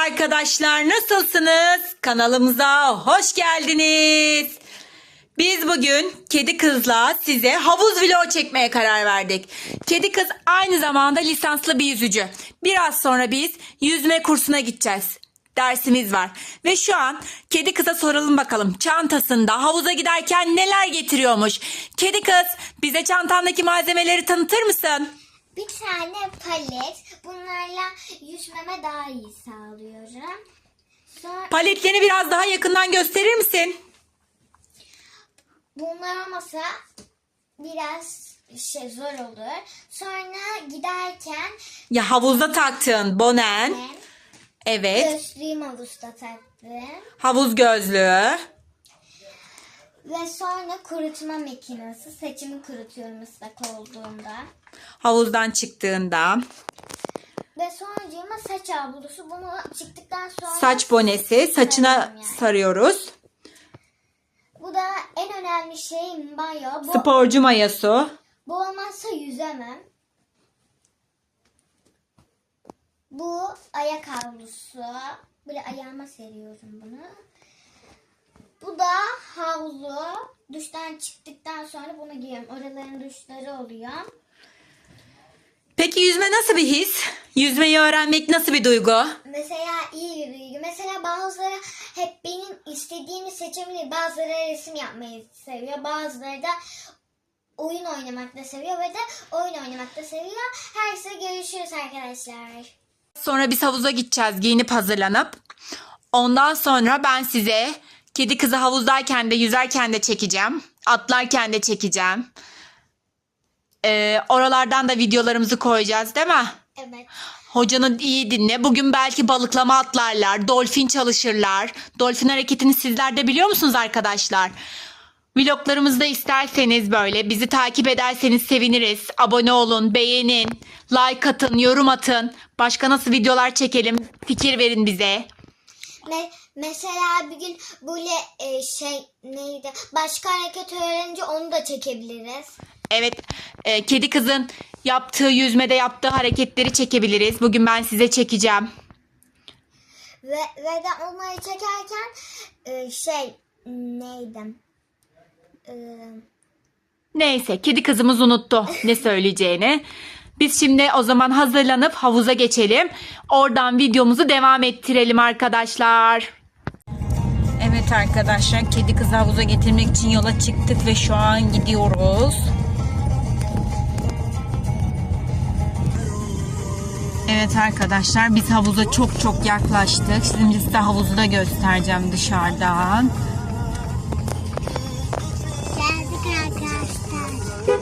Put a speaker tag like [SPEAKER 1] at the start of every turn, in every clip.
[SPEAKER 1] arkadaşlar nasılsınız? Kanalımıza hoş geldiniz. Biz bugün kedi kızla size havuz vlogu çekmeye karar verdik. Kedi kız aynı zamanda lisanslı bir yüzücü. Biraz sonra biz yüzme kursuna gideceğiz. Dersimiz var. Ve şu an kedi kıza soralım bakalım çantasında havuza giderken neler getiriyormuş. Kedi kız bize çantandaki malzemeleri tanıtır mısın?
[SPEAKER 2] Bir tane palet. Bunlarla yüzmeme daha iyi sağlıyorum. Sonra
[SPEAKER 1] Paletlerini biraz daha yakından gösterir misin?
[SPEAKER 2] bunlar olmasa biraz şey zor olur. Sonra giderken
[SPEAKER 1] Ya havuzda taktığın bonen.
[SPEAKER 2] ben
[SPEAKER 1] Evet.
[SPEAKER 2] gözlüğüm havuzda taktım.
[SPEAKER 1] Havuz gözlüğü.
[SPEAKER 2] Ve sonra kurutma makinesi. Saçımı kurutuyorum ıslak olduğunda.
[SPEAKER 1] Havuzdan çıktığında.
[SPEAKER 2] Ve sonracığıma saç havlusu. Bunu çıktıktan sonra...
[SPEAKER 1] Saç bonesi. Saçına
[SPEAKER 2] yani.
[SPEAKER 1] sarıyoruz.
[SPEAKER 2] Bu da en önemli şey mayo. Bu,
[SPEAKER 1] Sporcu mayosu.
[SPEAKER 2] bu olmazsa yüzemem. Bu ayak havlusu. Böyle ayağıma seriyorum bunu. Bu da havlu. Duştan çıktıktan sonra bunu giyiyorum. Oraların duşları oluyor.
[SPEAKER 1] Peki yüzme nasıl bir his? Yüzmeyi öğrenmek nasıl bir duygu?
[SPEAKER 2] Mesela iyi bir duygu. Mesela bazıları hep benim istediğimi seçebilir. Bazıları resim yapmayı seviyor. Bazıları da oyun oynamak da seviyor ve de oyun oynamak da seviyor. Herkese görüşürüz arkadaşlar.
[SPEAKER 1] Sonra biz havuza gideceğiz giyinip hazırlanıp. Ondan sonra ben size kedi kızı havuzdayken de yüzerken de çekeceğim. Atlarken de çekeceğim. Ee, oralardan da videolarımızı koyacağız değil mi?
[SPEAKER 2] Evet.
[SPEAKER 1] Hocanı iyi dinle. Bugün belki balıklama atlarlar, dolfin çalışırlar. Dolfin hareketini sizler de biliyor musunuz arkadaşlar? Vloglarımızda isterseniz böyle bizi takip ederseniz seviniriz. Abone olun, beğenin, like atın, yorum atın. Başka nasıl videolar çekelim? Fikir verin bize.
[SPEAKER 2] Me- mesela bir gün böyle e, şey neydi? Başka hareket öğrenince onu da çekebiliriz.
[SPEAKER 1] Evet, e, kedi kızın yaptığı yüzmede yaptığı hareketleri çekebiliriz. Bugün ben size çekeceğim.
[SPEAKER 2] Ve, ve de onları çekerken e, şey neydi? E,
[SPEAKER 1] Neyse kedi kızımız unuttu ne söyleyeceğini. Biz şimdi o zaman hazırlanıp havuza geçelim. Oradan videomuzu devam ettirelim arkadaşlar. Evet arkadaşlar kedi kızı havuza getirmek için yola çıktık ve şu an gidiyoruz. Evet arkadaşlar biz havuza çok çok yaklaştık. Şimdi size havuzu da göstereceğim dışarıdan.
[SPEAKER 2] Geldik arkadaşlar.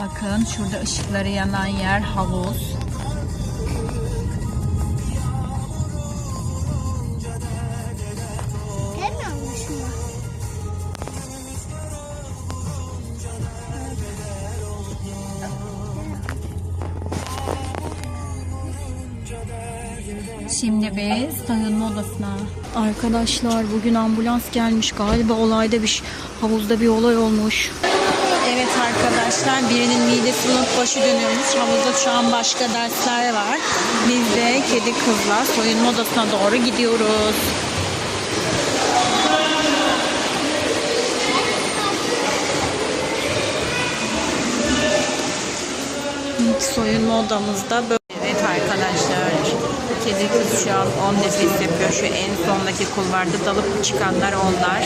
[SPEAKER 1] Bakın şurada ışıkları yanan yer havuz. Şimdi biz soyunma odasına. Arkadaşlar bugün ambulans gelmiş galiba olayda bir havuzda bir olay olmuş. Evet arkadaşlar birinin midesi bulanıp başı dönüyormuş. Havuzda şu an başka dersler var. Biz de kedi kızla soyunma odasına doğru gidiyoruz. Soyunma odamızda böyle. Kedi kız şu an 10 nefes yapıyor. Şu en sondaki kulvarda dalıp çıkanlar onlar.